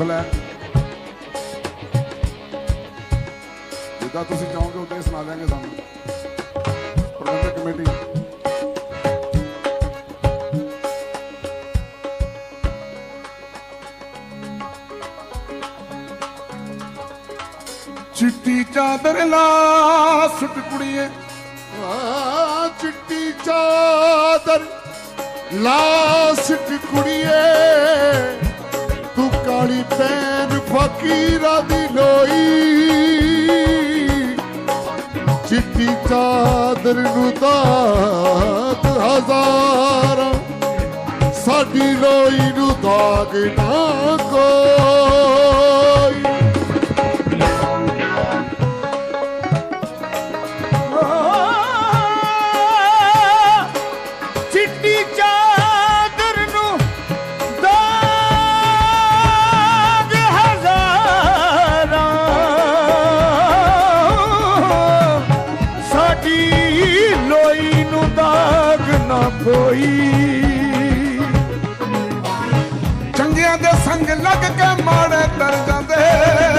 ਸਾਂਝੀ ਹੈ। ਜਿੱਦਾਂ ਤੁਸੀਂ ਚਾਹੋਗੇ, ਉਦਾਂ ਸੁਣਾ ਦਿਆਂਗੇ ਸਾਨੂੰ। ਪ੍ਰਬੰਧਕ ਕਮੇਟੀ ਚਿੱਟੀ ਚਾਦਰ ਲਾ ਸੁੱਟ ਕੁੜੀਏ। ਆ ਚਿੱਟੀ ਚਾਦਰ ਲਾਸਟ ਕੁੜੀਏ। ਤੂੰ ਕਾਲੀ ਪੈਰ ਫਕੀਰਾਂ ਦੀ ਲੋਈ ਚਿੱਟੀ ਚਾਦਰ ਨੂੰ ਦਾਗ ਹਜ਼ਾਰ। ਸਾਡੀ ਲੋਈ ਨੂੰ ਦਾਗ ਨਾ ਕੋਈ ਚੰਗਿਆਂ ਦੇ ਸੰਗ ਲੱਗ ਕੇ ਮਾੜੇ ਤਰ ਜਾਂਦੇ।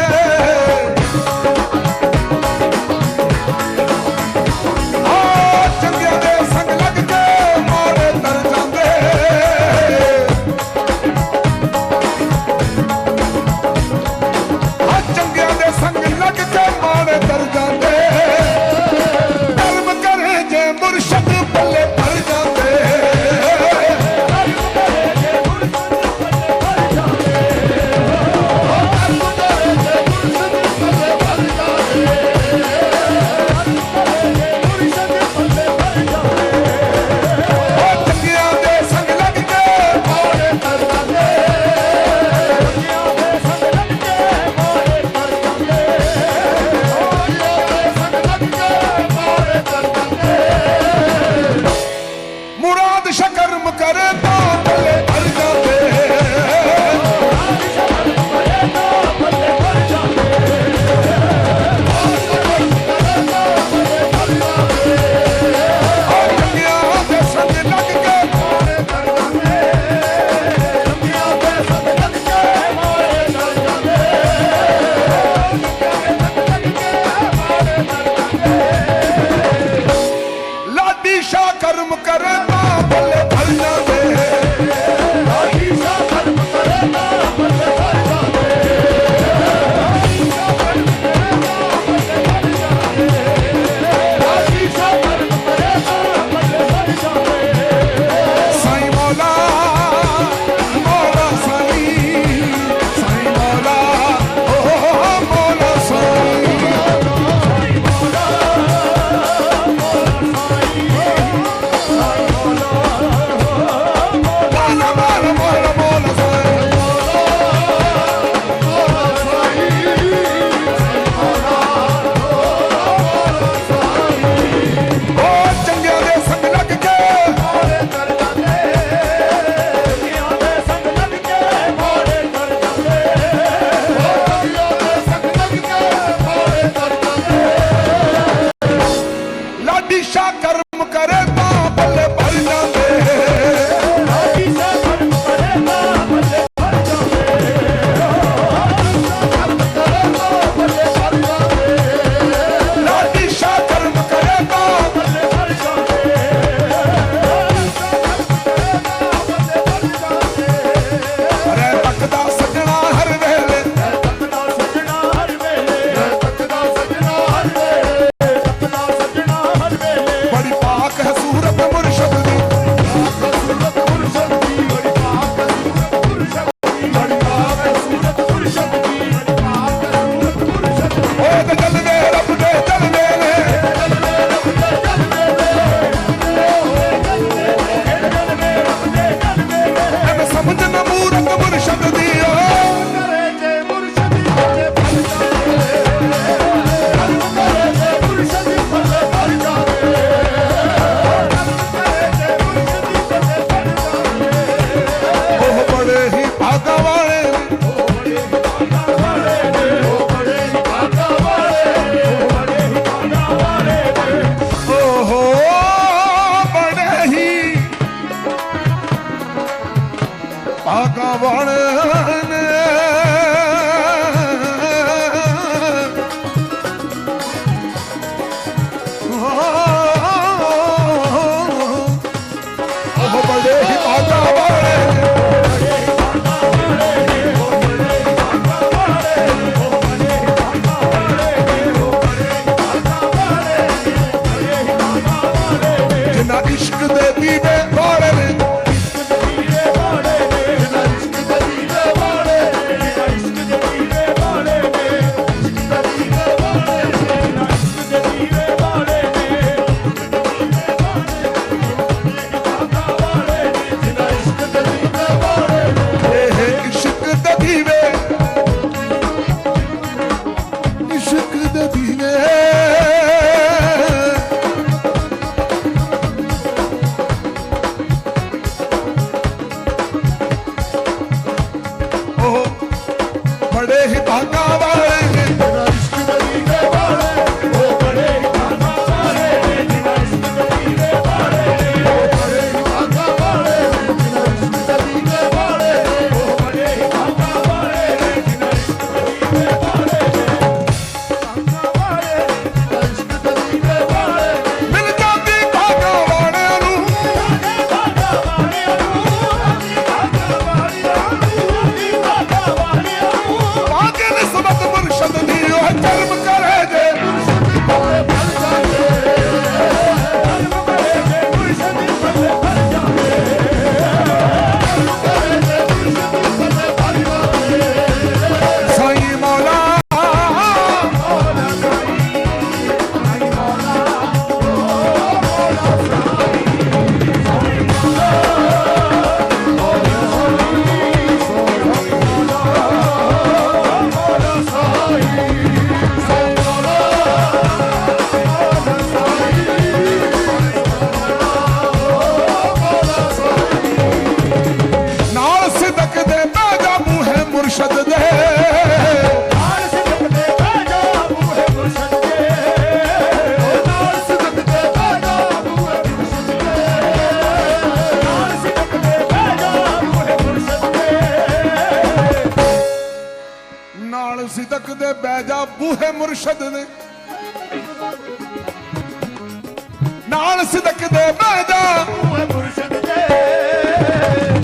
ਨਾਲ ਸਿਦਕ ਦੇ ਬਹਿ ਜਾ ਬੂਹੇ ਮੁਰਸ਼ਦ ਦੇ ਨਾਲ ਸਿਦਕ ਦੇ ਬਹਿ ਜਾ ਬੂਹੇ ਮੁਰਸ਼ਦ ਦੇ